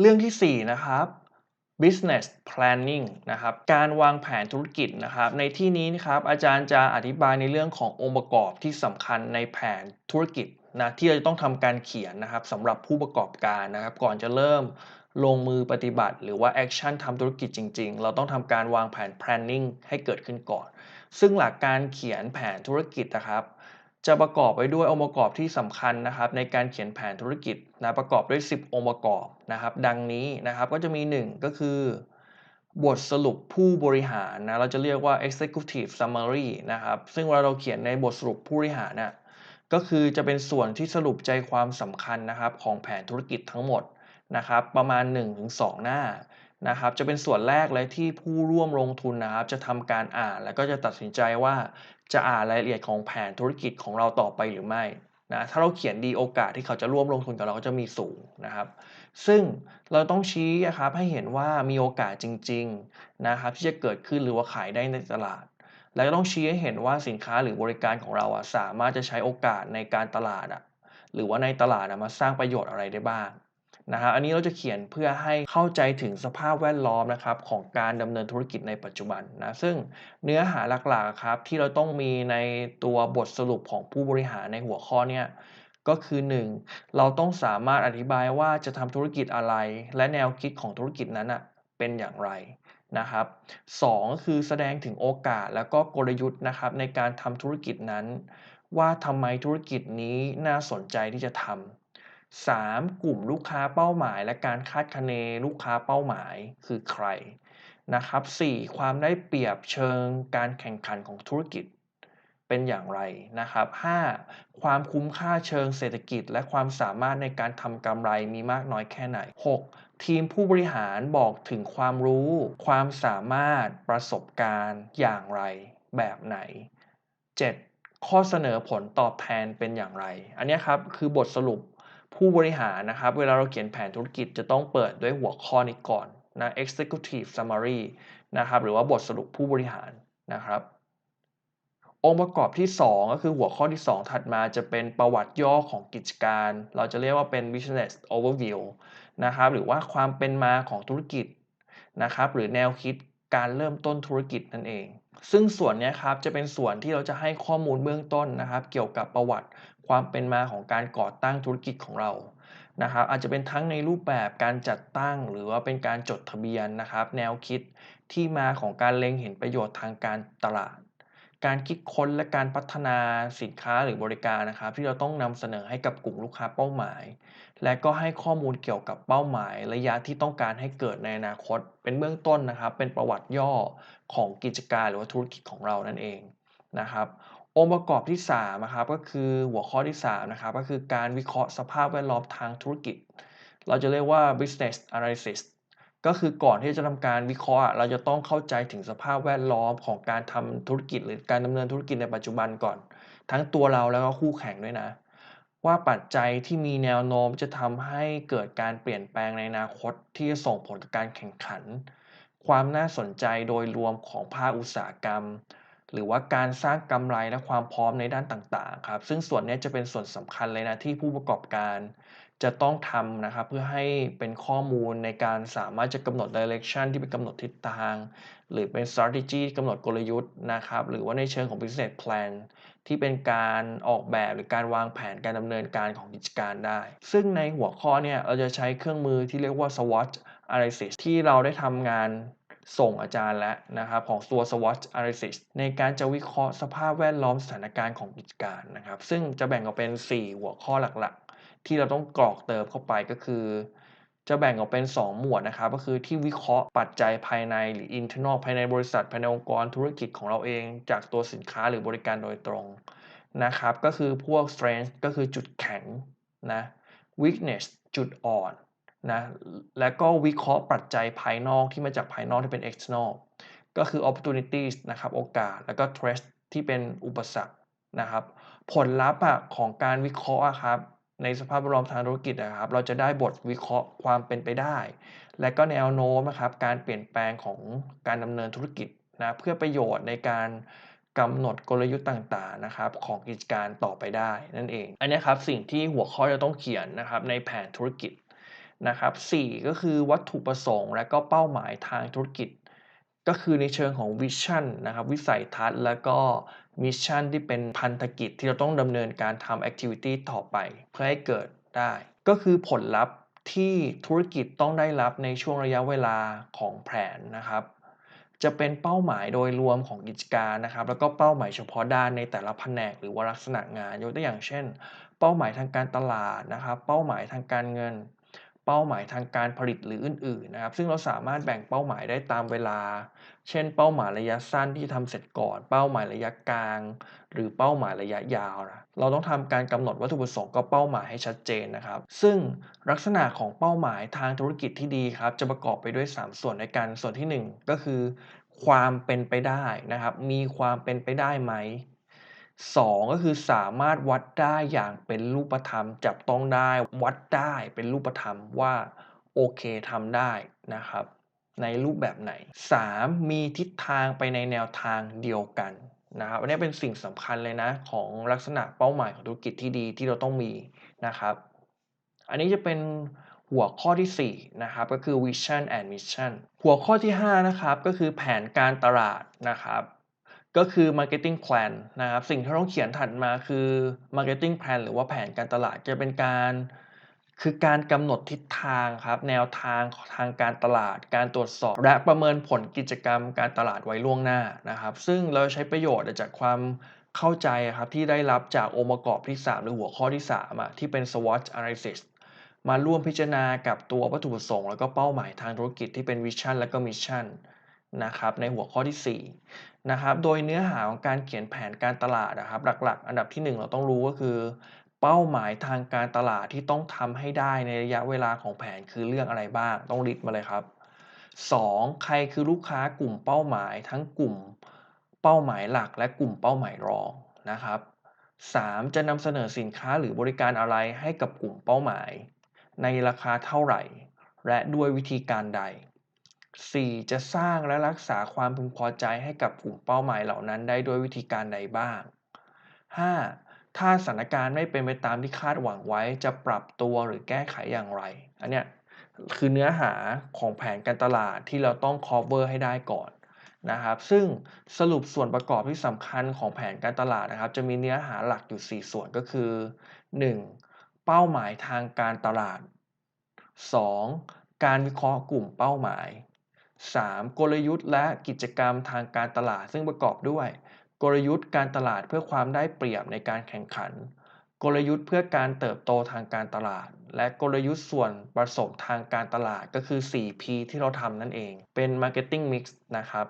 เรื่องที่ 4 นะครับ business planning นะครับ การวางแผนธุรกิจนะครับ ในที่นี้นะครับ อาจารย์จะอธิบายในเรื่องขององค์ประกอบที่สำคัญในแผนธุรกิจนะที่เราจะต้องทำการเขียนนะครับสำหรับผู้ประกอบการนะครับ ก่อนจะเริ่มลงมือปฏิบัติ หรือว่า action ทำธุรกิจจริง ๆ เราต้องทำการวางแผน planning ให้เกิดขึ้นก่อน ซึ่งหลักการเขียนแผนธุรกิจนะครับ จะประกอบไปด้วยองค์ประกอบที่สำคัญนะครับ ในการเขียนแผนธุรกิจนะประกอบด้วย 10 องค์ประกอบนะครับ ดังนี้นะครับก็จะมี 1 ก็คือบทสรุปผู้บริหารนะเราจะเรียกว่า executive summary นะครับ ซึ่งเวลาเราเขียนในบทสรุปผู้บริหารนะก็คือจะเป็นส่วนที่สรุปใจความสำคัญนะครับของแผนธุรกิจทั้งหมดนะครับ ประมาณ 1-2 หน้านะครับ จะเป็นส่วนแรกเลยที่ผู้ร่วมลงทุนนะครับ จะทำการอ่าน แล้วก็จะตัดสินใจว่า จะอ่านรายละเอียดของแผนธุรกิจของเราต่อไปหรือไม่นะถ้าเราเขียนดีโอกาสที่เขาจะร่วมลงทุนกับเราก็จะมีสูงนะครับ ซึ่งเราต้องชี้นะครับให้เห็นว่ามีโอกาสจริงๆนะครับที่จะเกิดขึ้นหรือว่าขายได้ในตลาด แล้วก็ต้องชี้ให้เห็นว่าสินค้าหรือบริการของเราอะสามารถจะใช้โอกาสในการตลาดอะหรือว่าในตลาดมาสร้างประโยชน์อะไรได้บ้าง นะครับอันนี้เราจะเขียนเพื่อให้เข้าใจถึงสภาพแวดล้อมนะครับของการดำเนินธุรกิจในปัจจุบันนะซึ่งเนื้อหาหลักๆครับที่เราต้องมีในตัวบทสรุปของผู้บริหารในหัวข้อเนี่ยก็คือ 1. เราต้องสามารถอธิบายว่าจะทำธุรกิจอะไร และแนวคิดของธุรกิจนั้นอะเป็นอย่างไรนะครับสองก็คือแสดงถึงโอกาสแล้วก็กลยุทธ์นะครับในการทำธุรกิจนั้น ว่าทำไมธุรกิจนี้น่าสนใจที่จะทำ 3. กลุ่มลูกค้าเป้าหมาย และการคาดคะเนลูกค้าเป้าหมายคือใครนะครับ 4. ความได้เปรียบเชิงการแข่งขันของธุรกิจเป็นอย่างไรนะครับ 5. ความคุ้มค่าเชิงเศรษฐกิจ และความสามารถในการทำกำไรมีมากน้อยแค่ไหน 6. ทีมผู้บริหารบอกถึงความรู้ ความสามารถประสบการณ์อย่างไร แบบไหน 7. ข้อเสนอผลตอบแทนเป็นอย่างไร อันนี้ครับคือบทสรุป ผู้บริหารนะครับ เวลาเราเขียนแผนธุรกิจจะต้องเปิดด้วยหัวข้อนี้ก่อนนะ executive summary นะครับ หรือว่าบทสรุปผู้บริหารนะครับ องค์ประกอบที่ 2 ก็คือหัวข้อที่ 2 ถัดมาจะเป็นประวัติย่อของกิจการ เราจะเรียกว่าเป็น business overview นะครับ หรือว่าความเป็นมาของธุรกิจนะครับ หรือแนวคิดการเริ่มต้นธุรกิจนั่นเอง ซึ่งส่วนนี้ครับจะเป็นส่วนที่เราจะให้ข้อมูลเบื้องต้นนะครับ เกี่ยวกับประวัติ ความเป็นมาของการก่อตั้งธุรกิจของเรานะครับอาจจะเป็นทั้งในรูปแบบการจัดตั้ง หรือว่าเป็นการจดทะเบียนนะครับ แนวคิดที่มาของการเล็งเห็นประโยชน์ทางการตลาด การคิดค้นและการพัฒนาสินค้าหรือบริการนะครับ ที่เราต้องนำเสนอให้กับกลุ่มลูกค้าเป้าหมาย และก็ให้ข้อมูลเกี่ยวกับเป้าหมาย ระยะที่ต้องการให้เกิดในอนาคต เป็นเบื้องต้นนะครับ เป็นประวัติย่อของกิจการหรือว่าธุรกิจของเรานั่นเองนะครับ องค์ประกอบที่3นะครับก็คือหัวข้อที่3นะครับก็คือการวิเคราะห์สภาพแวดล้อมทางธุรกิจ เราจะเรียกว่า business analysis ก็คือก่อนที่จะทำการวิเคราะห์ เราจะต้องเข้าใจถึงสภาพแวดล้อมของการทำธุรกิจ หรือการดำเนินธุรกิจในปัจจุบันก่อน ทั้งตัวเราแล้วก็คู่แข่งด้วยนะ ว่าปัจจัยที่มีแนวโน้มจะทำให้เกิดการเปลี่ยนแปลงในอนาคต ที่จะส่งผลกับการแข่งขัน ความน่าสนใจโดยรวมของภาคอุตสาหกรรม หรือว่าการสร้างกำไรและความพร้อมในด้านต่างๆครับซึ่งส่วนนี้จะเป็นส่วนสำคัญเลยนะที่ผู้ประกอบการจะต้องทำนะครับเพื่อให้เป็นข้อมูลในการสามารถจะกำหนด direction ที่เป็นกำหนดทิศทาง หรือเป็น strategy กำหนดกลยุทธ์นะครับหรือว่าในเชิงของ business plan ที่เป็นการออกแบบหรือการวางแผนการดำเนินการของกิจการได้ ซึ่งในหัวข้อเนี่ยเราจะใช้เครื่องมือที่เรียกว่า SWOT analysis ที่เราได้ทำงาน ส่งอาจารย์แล้วนะครับของตัว SWOT analysis ในการจะวิเคราะห์สภาพแวดล้อมสถานการณ์ของกิจการนะครับ ซึ่งจะแบ่งออกเป็น 4 หัวข้อหลักๆ ที่เราต้องกรอกเติมเข้าไปก็คือ จะแบ่งออกเป็น 2 หมวดนะครับ ก็คือที่วิเคราะห์ปัจจัยภายในหรือ internal ภายในบริษัทภายในองค์กรธุรกิจของเราเอง จากตัวสินค้าหรือบริการโดยตรงนะครับ ก็คือพวก strength ก็คือจุดแข็งนะ weakness จุดอ่อน นะและก็วิเคราะห์ปัจจัยภายนอกที่มาจากภายนอกที่เป็น external ก็คือ opportunities นะครับโอกาส แล้วก็ threat ที่เป็นอุปสรรคนะครับผลลัพธ์ของการวิเคราะห์ครับในสภาพแวดล้อมทางธุรกิจนะครับ เราจะได้บทวิเคราะห์ความเป็นไปได้ และก็แนวโน้มนะครับการเปลี่ยนแปลงของการดำเนินธุรกิจนะเพื่อประโยชน์ในการกำหนดกลยุทธ์ต่างๆนะครับของกิจการต่อไปได้นั่นเอง อันนี้ครับสิ่งที่หัวข้อจะต้องเขียนนะครับในแผนธุรกิจ นะครับ 4 ก็คือวัตถุประสงค์ และก็เป้าหมายทางธุรกิจ ก็คือในเชิงของวิชั่นนะครับวิสัยทัศน์ และก็มิชชั่นที่เป็นพันธกิจที่เราต้องดำเนินการทำแอคทิวิตี้ต่อไป เพื่อให้เกิดได้ ก็คือผลลัพธ์ที่ธุรกิจต้องได้รับในช่วงระยะเวลาของแผนนะครับ จะเป็นเป้าหมายโดยรวมของกิจการนะครับ แล้วก็เป้าหมายเฉพาะด้านในแต่ละแผนกหรือว่าลักษณะงาน ยกตัวอย่างเช่น เป้าหมายทางการตลาดนะครับ เป้าหมายทางการเงิน เป้าหมายทางการผลิตหรืออื่นๆนะครับ ซึ่งเราสามารถแบ่งเป้าหมายได้ตามเวลา เช่น เป้าหมายระยะสั้นที่ทำเสร็จก่อน เป้าหมายระยะกลาง หรือเป้าหมายระยะยาวนะเราต้องทำการกำหนดวัตถุประสงค์กับเป้าหมายให้ชัดเจนนะครับ ซึ่งลักษณะของเป้าหมายทางธุรกิจที่ดีครับ จะประกอบไปด้วย 3 ส่วนในกันส่วนที่ 1 ก็คือ ความเป็นไปได้นะครับ มีความเป็นไปได้ไหม 2 ก็คือสามารถวัดได้อย่างเป็นรูปธรรม จับต้องได้วัดได้เป็นรูปธรรมว่าโอเคทำได้นะครับ ในรูปแบบไหน 3. มีทิศทางไปในแนวทางเดียวกันนะครับอันนี้เป็นสิ่งสำคัญเลยนะ ของลักษณะเป้าหมายของธุรกิจที่ดีที่เราต้องมีนะครับ อันนี้จะเป็นหัวข้อที่ 4 นะครับก็คือ vision and mission หัวข้อที่ 5 นะครับ ก็คือแผนการตลาดนะครับ ก็คือ marketing plan นะครับ สิ่งที่ต้องเขียนถัดมาคือ marketing plan หรือว่าแผนการตลาดจะเป็นการคือการกำหนดทิศทางครับ แนวทางทางการตลาด การตรวจสอบ และประเมินผลกิจกรรมการตลาดไว้ล่วงหน้านะครับ ซึ่งเราใช้ประโยชน์จากความเข้าใจครับที่ได้รับจากองค์ประกอบที่ 3 หรือหัวข้อที่3อะที่เป็น SWOT analysis มาร่วมพิจารณากับตัววัตถุประสงค์ แล้วก็เป้าหมายทางธุรกิจที่เป็นวิชั่นและก็มิชชั่นนะครับในหัวข้อที่4 นะครับโดยเนื้อหาของการเขียนแผนการตลาดนะครับ หลักๆ อันดับที่ 1 เราต้องรู้ก็คือ เป้าหมายทางการตลาดที่ต้องทำให้ได้ในระยะเวลาของแผนคือเรื่องอะไรบ้าง ต้องลิสต์มาเลยครับ 2. ใครคือลูกค้ากลุ่มเป้าหมายทั้งกลุ่มเป้าหมายหลักและกลุ่มเป้าหมายรองนะครับ 3. จะนำเสนอสินค้าหรือบริการอะไรให้กับกลุ่มเป้าหมาย ในราคาเท่าไหร่ และด้วยวิธีการใด 4. จะสร้างและรักษาความพึงพอใจให้กับกลุ่มเป้าหมายเหล่านั้นได้ด้วยวิธีการใดบ้าง 5. ถ้าสถานการณ์ไม่เป็นไปตามที่คาดหวังไว้ จะปรับตัวหรือแก้ไขอย่างไร อันเนี้ยคือเนื้อหาของแผนการตลาดที่เราต้อง cover ให้ได้ก่อนนะครับ ซึ่งสรุปส่วนประกอบที่สำคัญของแผนการตลาดนะครับ จะมีเนื้อหาหลักอยู่ 4 ส่วนก็คือ 1. เป้าหมายทางการตลาด 2. การวิเคราะห์กลุ่มเป้าหมาย 3. กลยุทธ์และกิจกรรมทางการตลาดซึ่งประกอบด้วย กลยุทธ์การตลาดเพื่อความได้เปรียบในการแข่งขัน กลยุทธ์เพื่อการเติบโตทางการตลาด และกลยุทธ์ส่วนผสมทางการตลาดก็คือ 4P ที่เราทำนั่นเอง เป็น Marketing Mix นะครับ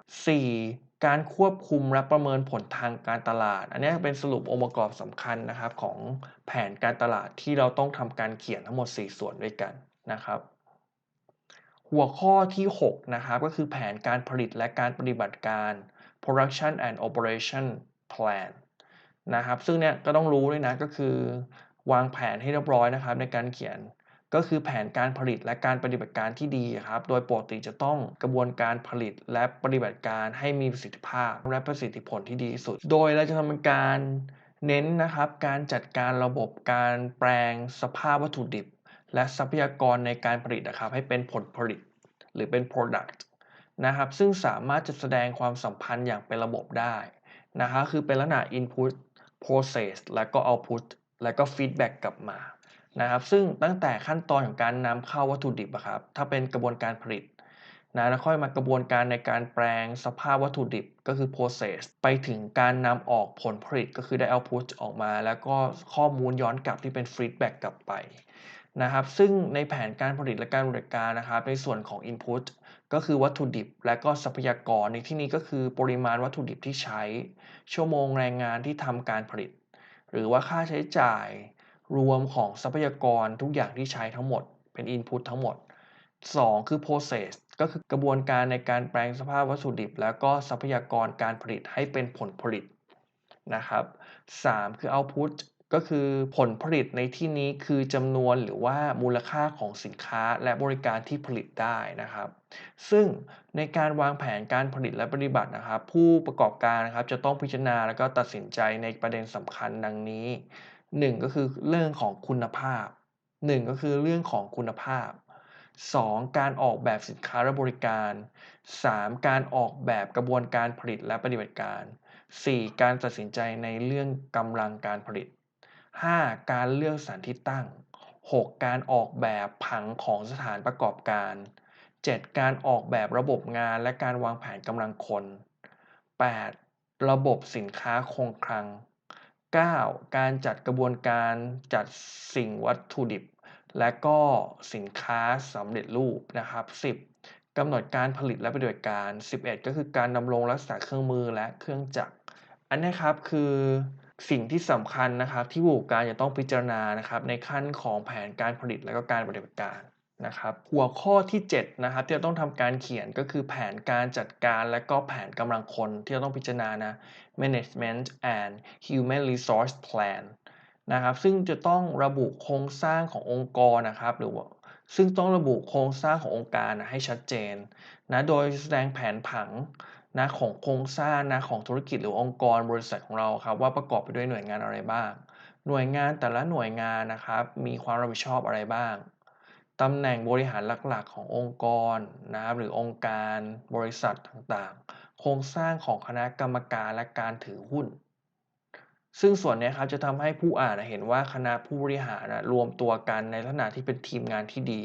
4. การควบคุมและประเมินผลทางการตลาด อันนี้เป็นสรุปองค์ประกอบสำคัญนะครับของแผนการตลาดที่เราต้องทำการเขียนทั้งหมด 4 ส่วนด้วยกันนะครับ หัวข้อที่ 6 นะครับ ก็คือแผนการผลิตและการปฏิบัติการ production and operation plan นะครับ ซึ่งเนี่ยก็ต้องรู้ด้วยนะ ก็คือ วางแผนให้เรียบร้อยนะครับ ในการเขียนก็คือแผนการผลิตและการปฏิบัติการที่ดีครับ โดยปกติจะต้องกระบวนการผลิตและปฏิบัติการให้มีประสิทธิภาพและประสิทธิผลที่ดีที่สุด โดยเราจะทำการเน้นนะครับ การจัดการระบบการแปลงสภาพวัตถุดิบ และทรัพยากรในการผลิตนะครับ ให้เป็นผลผลิต หรือเป็น product นะครับ ซึ่งสามารถจะแสดงความสัมพันธ์อย่างเป็นระบบได้นะครับคือเป็นลักษณะ input process แล้วก็ output แล้วก็ feedback กลับมานะครับ ซึ่งตั้งแต่ขั้นตอนของการนำเข้าวัตถุดิบครับ ถ้าเป็นกระบวนการผลิตนะแล้วค่อยมากระบวนการในการแปลงสภาพวัตถุดิบก็คือ process ไปถึงการนำออกผลผลิตก็คือได้ output ออกมา แล้วก็ข้อมูลย้อนกลับที่เป็น feedback กลับไป นะครับซึ่งในแผนการผลิตและการบริการนะครับในส่วนของ input ก็คือวัตถุดิบและก็ทรัพยากรในที่นี้ก็คือปริมาณวัตถุดิบที่ใช้ ชั่วโมงแรงงานที่ทำการผลิต หรือว่าค่าใช้จ่ายรวมของทรัพยากรทุกอย่างที่ใช้ทั้งหมดเป็น input ทั้งหมด 2 คือ process ก็คือกระบวนการในการแปลงสภาพวัตถุดิบ แล้วก็ทรัพยากรการผลิตให้เป็นผลผลิตนะครับ 3 คือ output ก็คือผลผลิตในที่นี้คือจำนวนหรือว่ามูลค่าของสินค้าและบริการที่ผลิตได้นะครับ ซึ่งในการวางแผนการผลิตและปฏิบัตินะครับ ผู้ประกอบการนะครับจะต้องพิจารณาแล้วก็ตัดสินใจในประเด็นสำคัญดังนี้ 1 ก็คือเรื่องของคุณภาพ 1 ก็คือเรื่องของคุณภาพ 2. การออกแบบสินค้าและบริการ 3. การออกแบบกระบวนการผลิตและปฏิบัติการ 4. การตัดสินใจในเรื่องกำลังการผลิต 5. การเลือกสถานที่ตั้ง 6. การออกแบบผังของสถานประกอบการ 7. การออกแบบระบบงานและการวางแผนกำลังคน 8. ระบบสินค้าคงคลัง 9. การจัดกระบวนการจัดสิ่งวัตถุดิบ และก็สินค้าสำเร็จรูปนะครับ 10. กำหนดการผลิตและปฏิบัติการ 11 ก็คือการดำรงรักษาเครื่องมือและเครื่องจักร อันนี้ครับคือ สิ่งที่สำคัญนะครับที่ผู้ประกอบการจะต้องพิจารณานะครับในขั้นของแผนการผลิตและก็การปฏิบัติการนะครับหัวข้อที่7นะครับที่เราต้องทำการเขียนก็คือแผนการจัดการและก็แผนกำลังคนที่เราต้องพิจารณานะ management and human resource plan นะครับซึ่งจะต้องระบุโครงสร้างขององค์กรนะครับหรือว่าซึ่งต้องระบุโครงสร้างขององค์การนะให้ชัดเจนนะโดยแสดงแผนผัง นะของโครงสร้างนะของธุรกิจหรือองค์กรบริษัทของเราครับว่าประกอบไปด้วยหน่วยงานอะไรบ้าง หน่วยงานแต่ละหน่วยงานนะครับ มีความรับผิดชอบอะไรบ้างตำแหน่งบริหารหลักๆ ขององค์กรนะครับหรือองค์การบริษัทต่างๆ โครงสร้างของคณะกรรมการและการถือหุ้น ซึ่งส่วนนี้ครับจะทำให้ผู้อ่านเห็นว่าคณะผู้บริหารรวมตัวกันในลักษณะที่เป็นทีมงานที่ดี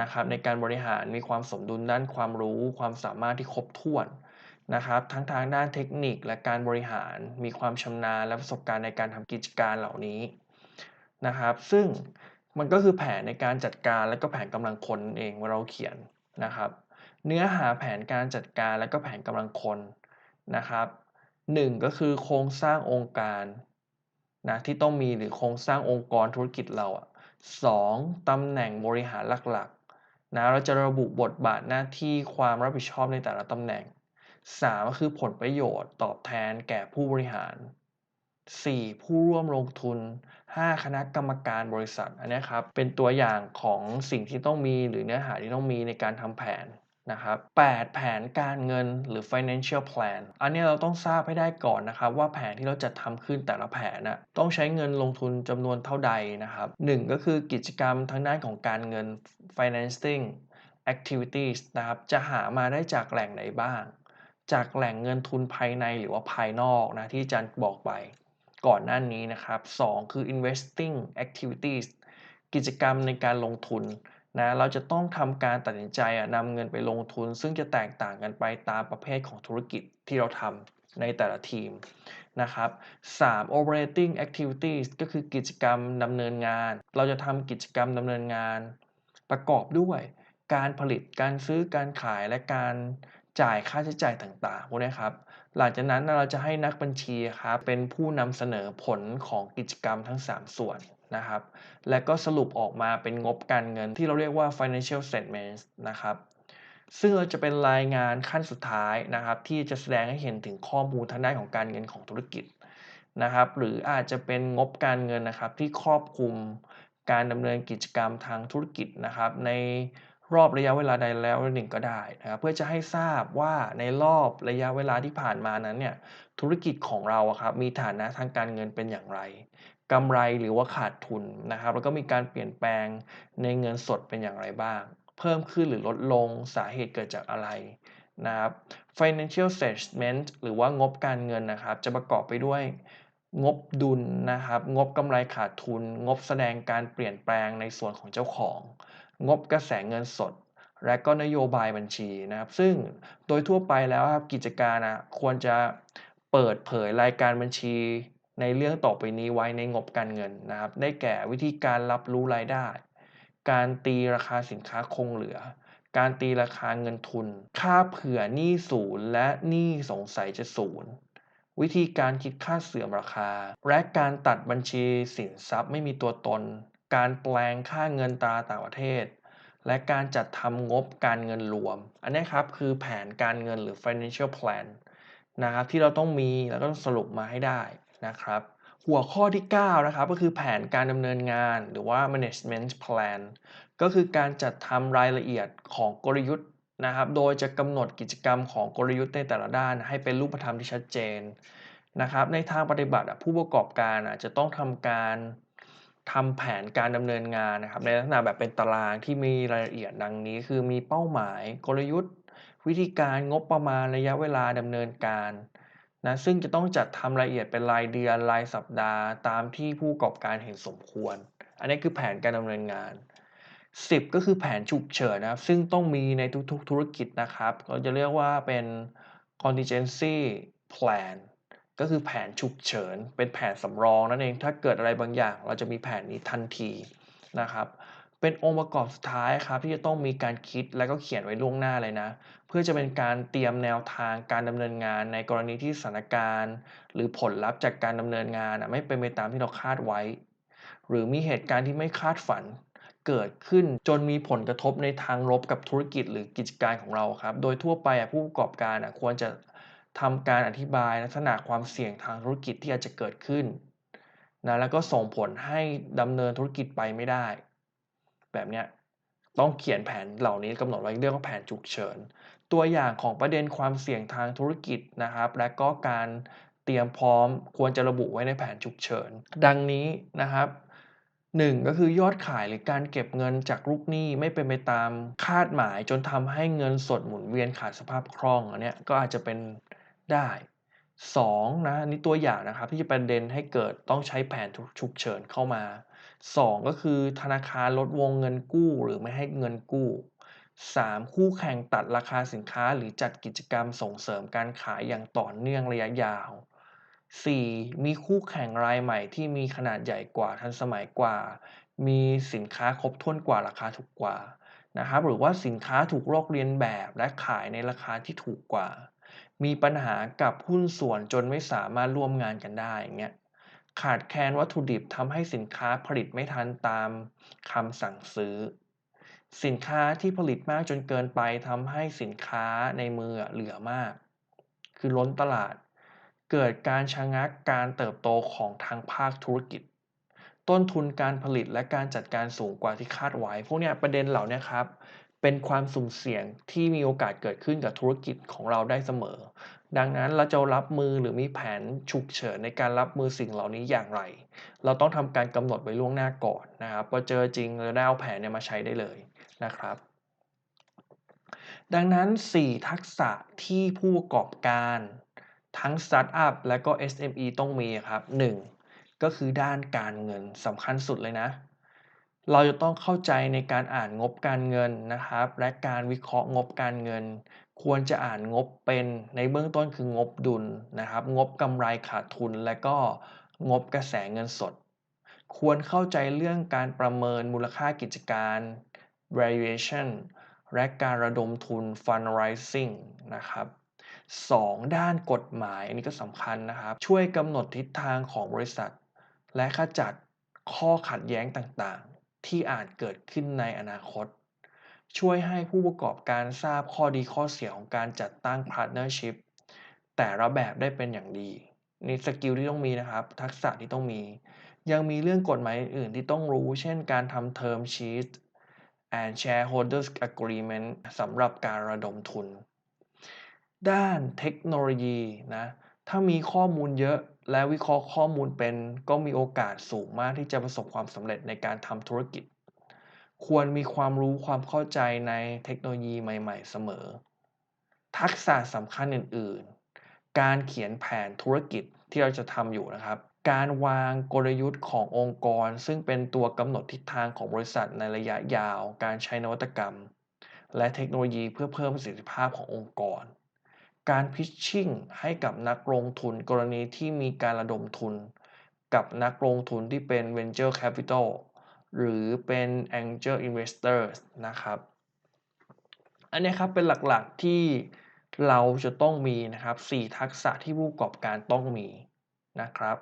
นะครับในการบริหารมีความสมดุลด้านความรู้ ความสามารถที่ครบถ้วน นะครับทั้งทางด้านเทคนิคและการบริหารมีความชำนาญและประสบการณ์ในการทำกิจการเหล่านี้นะครับ ซึ่งมันก็คือแผนในการจัดการและก็แผนกำลังคนเองเราเขียนนะครับ เนื้อหาแผนการจัดการและก็แผนกำลังคนนะครับหนึ่งก็คือโครงสร้างองค์การนะที่ต้องมีหรือโครงสร้างองค์กรธุรกิจเราอะสองตำแหน่งบริหารหลักๆนะเราจะระบุบทบาทหน้าที่ความรับผิดชอบในแต่ละตำแหน่ง 3. ก็คือผลประโยชน์ตอบแทนแก่ผู้บริหาร 4. ผู้ร่วมลงทุน 5. คณะกรรมการบริษัท อันนี้ครับ เป็นตัวอย่างของสิ่งที่ต้องมีหรือเนื้อหาที่ต้องมีในการทำแผนนะครับ 8. แผนการเงินหรือ financial plan อันนี้เราต้องทราบให้ได้ก่อนนะครับ ว่าแผนที่เราจะทำขึ้นแต่ละแผนนะต้องใช้เงินลงทุนจำนวนเท่าใดนะครับ 1. ก็คือกิจกรรมทางด้านของการเงิน financing activities นะครับ จะหามาได้จากแหล่งไหนบ้าง จากแหล่งเงินทุนภายในหรือว่าภายนอกนะที่อาจารย์บอกไปก่อนหน้านี้นะครับ 2 คือ investing activities กิจกรรมในการลงทุนนะเราจะต้องทำการตัดสินใจนำเงินไปลงทุน ซึ่งจะแตกต่างกันไปตามประเภทของธุรกิจที่เราทำในแต่ละทีมนะครับ 3. operating activities ก็คือกิจกรรมดำเนินงาน เราจะทำกิจกรรมดำเนินงาน ประกอบด้วย การผลิตการซื้อการขายและการ จ่ายค่าใช้จ่ายต่างๆพวกนี้ครับหลังจากนั้นเราจะให้นักบัญชีครับเป็นผู้นำเสนอผลของกิจกรรมทั้ง 3 ส่วนนะครับ และก็สรุปออกมาเป็นงบการเงินที่เราเรียกว่า financial statements นะครับซึ่งเราจะเป็นรายงานขั้นสุดท้ายนะครับ ที่จะแสดงให้เห็นถึงข้อมูลทางด้านของการเงินของธุรกิจนะครับ หรืออาจจะเป็นงบการเงินนะครับที่ครอบคลุมการดำเนินกิจกรรมทางธุรกิจนะครับ ใน รอบระยะเวลาใดแล้วหนึ่งก็ได้นะครับเพื่อจะให้ทราบว่าในรอบระยะเวลาที่ผ่านมานั้นเนี่ยธุรกิจของเราครับมีฐานะทางการเงินเป็นอย่างไรกำไรหรือว่าขาดทุนนะครับแล้วก็มีการเปลี่ยนแปลงในเงินสดเป็นอย่างไรบ้าง เพิ่มขึ้นหรือลดลงสาเหตุเกิดจากอะไรนะครับ financial statement หรือว่างบการเงินนะครับ จะประกอบไปด้วยงบดุลนะครับ งบกำไรขาดทุน งบแสดงการเปลี่ยนแปลงในส่วนของเจ้าของ งบกระแสเงินสด และก็นโยบายบัญชีนะครับ ซึ่งโดยทั่วไปแล้วครับกิจการนะควรจะเปิดเผยรายการบัญชีในเรื่องต่อไปนี้ไว้ในงบการเงินนะครับ ได้แก่วิธีการรับรู้รายได้ การตีราคาสินค้าคงเหลือ การตีราคาเงินทุน ค่าเผื่อหนี้ศูนย์และหนี้สงสัยจะศูนย์วิธีการคิดค่าเสื่อมราคา และการตัดบัญชีสินทรัพย์ไม่มีตัวตน การแปลงค่าเงินตราต่างประเทศ และการจัดทำงบการเงินรวม อันนี้ครับคือแผนการเงินหรือ financial plan นะครับที่เราต้องมีแล้วก็ต้องสรุปมาให้ได้นะครับ หัวข้อที่ 9 นะครับ ก็คือแผนการดำเนินงานหรือว่า management plan ก็คือการจัดทำรายละเอียดของกลยุทธ์นะครับ โดยจะกำหนดกิจกรรมของกลยุทธ์ในแต่ละด้าน ให้เป็นรูปธรรมที่ชัดเจนนะครับ ในทางปฏิบัติผู้ประกอบการจะต้องทำการ ทำแผนการดำเนินงานนะครับในลักษณะแบบเป็นตารางที่มีรายละเอียดดังนี้ คือมีเป้าหมายกลยุทธ์ วิธีการงบประมาณระยะเวลาดำเนินการนะซึ่งจะต้องจัดทำรายละเอียดเป็นรายเดือนรายสัปดาห์ ตามที่ผู้ประกอบการเห็นสมควร อันนี้คือแผนการดำเนินงาน 10 ก็คือแผนฉุกเฉินนะครับ ซึ่งต้องมีในทุกๆ ธุรกิจนะครับเราจะเรียกว่าเป็น contingency plan ก็คือแผนฉุกเฉิน เป็นแผนสำรองนั่นเอง ถ้าเกิดอะไรบางอย่าง เราจะมีแผนนี้ทันทีนะครับ เป็นองค์ประกอบสุดท้ายครับที่จะต้องมีการคิดและก็เขียนไว้ล่วงหน้าเลยนะ เพื่อจะเป็นการเตรียมแนวทางการดำเนินงานในกรณีที่สถานการณ์ หรือผลลัพธ์จากการดำเนินงานไม่เป็นไปตามที่เราคาดไว้ หรือมีเหตุการณ์ที่ไม่คาดฝันเกิดขึ้นจนมีผลกระทบในทางลบกับธุรกิจหรือกิจการของเราครับ โดยทั่วไปผู้ประกอบการควรจะ ทำการอธิบายลักษณะความเสี่ยงทางธุรกิจที่อาจจะเกิดขึ้นนะแล้วก็ส่งผลให้ดำเนินธุรกิจไปไม่ได้ แบบเนี้ยต้องเขียนแผนเหล่านี้กำหนดไว้เรื่องของแผนฉุกเฉิน ตัวอย่างของประเด็นความเสี่ยงทางธุรกิจนะครับ และก็การเตรียมพร้อมควรจะระบุไว้ในแผนฉุกเฉิน ดังนี้นะครับ 1. ก็คือยอดขายหรือการเก็บเงินจากลูกหนี้ไม่เป็นไปตามคาดหมายจนทำให้เงินสดหมุนเวียนขาดสภาพคล่องอันนี้ก็อาจจะเป็น ได้ 2. นะนี่ตัวอย่างนะครับที่จะประเด็นให้เกิดต้องใช้แผนฉุกเฉินเข้ามา 2. ก็คือธนาคารลดวงเงินกู้หรือไม่ให้เงินกู้ 3. คู่แข่งตัดราคาสินค้าหรือจัดกิจกรรมส่งเสริมการขายอย่างต่อเนื่องระยะยาว 4. มีคู่แข่งรายใหม่ที่มีขนาดใหญ่กว่าทันสมัยกว่า มีสินค้าครบถ้วนกว่าราคาถูกกว่านะครับหรือว่าสินค้าถูกลอกเลียนแบบและขายในราคาที่ถูกกว่า มีปัญหากับหุ้นส่วนจนไม่สามารถร่วมงานกันได้เงี้ยขาดแคลนวัตถุดิบทำให้สินค้าผลิตไม่ทันตามคำสั่งซื้อ สินค้าที่ผลิตมากจนเกินไปทำให้สินค้าในมือเหลือมาก คือล้นตลาด เกิดการชะงักการเติบโตของทางภาคธุรกิจ ต้นทุนการผลิตและการจัดการสูงกว่าที่คาดไว้ พวกเนี้ยประเด็นเหล่านี้ครับ เป็นความสุ่มเสี่ยงที่มีโอกาสเกิดขึ้นกับธุรกิจของเราได้เสมอ ดังนั้นเราจะรับมือหรือมีแผนฉุกเฉินในการรับมือสิ่งเหล่านี้อย่างไร เราต้องทำการกำหนดไว้ล่วงหน้าก่อนนะครับพอเจอจริงเราได้เอาแผนเนี่ยมาใช้ได้เลยนะครับ ดังนั้น 4 ทักษะที่ผู้ประกอบการทั้งสตาร์ทอัพและก็ SME ต้องมีครับ 1. ก็คือด้านการเงินสำคัญสุดเลยนะ เราจะต้องเข้าใจในการอ่านงบการเงินนะครับ และการวิเคราะห์งบการเงิน ควรจะอ่านงบเป็นในเบื้องต้นคืองบดุลนะครับ งบกำไรขาดทุนและก็งบกระแสเงินสด ควรเข้าใจเรื่องการประเมินมูลค่ากิจการ valuation และการระดมทุน fundraising นะครับ 2. ด้านกฎหมายอันนี้ก็สำคัญนะครับ ช่วยกำหนดทิศทางของบริษัท และขจัดข้อขัดแย้งต่าง ที่อาจเกิดขึ้นในอนาคต ช่วยให้ผู้ประกอบการทราบข้อดีข้อเสียของการจัดตั้งพาร์ทเนอร์ชิพแต่ละแบบได้เป็นอย่างดีนี่สกิลที่ต้องมีนะครับ ทักษะที่ต้องมี ยังมีเรื่องกฎหมายอื่นที่ต้องรู้ เช่นการทำ term sheet and shareholders agreement สำหรับการระดมทุน ด้านเทคโนโลยีนะ ถ้ามีข้อมูลเยอะ และวิเคราะห์ข้อมูลเป็นก็มีโอกาสสูงมากที่จะประสบความสำเร็จในการทำธุรกิจ ควรมีความรู้ความเข้าใจในเทคโนโลยีใหม่ ๆ เสมอ ทักษะสำคัญอื่น ๆ การเขียนแผนธุรกิจที่เราจะทำอยู่นะครับ การวางกลยุทธ์ขององค์กร ซึ่งเป็นตัวกำหนดทิศทางของบริษัทในระยะยาว การใช้นวัตกรรม และเทคโนโลยีเพื่อเพิ่มประสิทธิภาพขององค์กร การพิชชิ่งให้กับนักลงทุนกรณีที่มีการระดมทุน กับนักลงทุนที่เป็น Venture Capital หรือเป็น Angel Investors นะครับ อันนี้ครับเป็นหลักๆที่เราจะต้องมีนะครับ 4 ทักษะที่ผู้ประกอบการต้องมีนะครับ